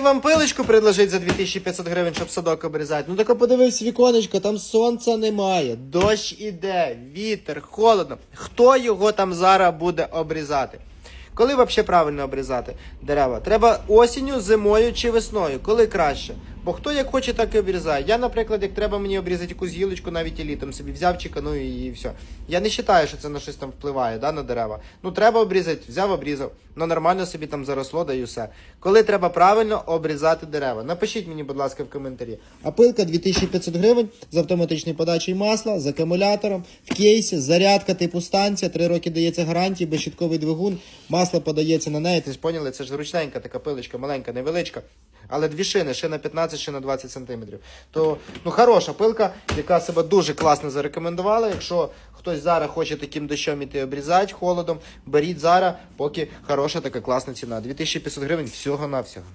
Вам пилочку предложить за 2500 гривень, щоб садок обрізати. Ну так подивись віконечко, там сонця немає, дощ іде, вітер, холодно. Хто його там зараз буде обрізати? Коли взагалі правильно обрізати дерева? Треба осінню, зимою чи весною. Коли краще? Бо хто як хоче, так і обрізає. Я, наприклад, як треба мені обрізати якусь гілочку, навіть і літом собі взяв, чеканув і, все. Я не вважаю, що це на щось там впливає, да, на дерева. Ну треба обрізати, взяв, обрізав. Ну нормально собі там заросло, да і все. Коли треба правильно обрізати дерева? Напишіть мені, будь ласка, в коментарі. А пилка 2500 гривень з автоматичною подачею масла, з акумулятором, в кейсі, зарядка типу станція, 3 роки дається гарантії, безщитковий двигун, масло подається на неї. Ти ж поняли, це ж ручненька така пилочка, маленька, невеличка. Але дві шини, шина 15, шина 20 сантиметрів. То ну хороша пилка, яка себе дуже класно зарекомендувала. Якщо хтось зараз хоче таким дощом іти обрізати холодом, беріть зараз, поки хороша така класна ціна. 2500 гривень всього на всього.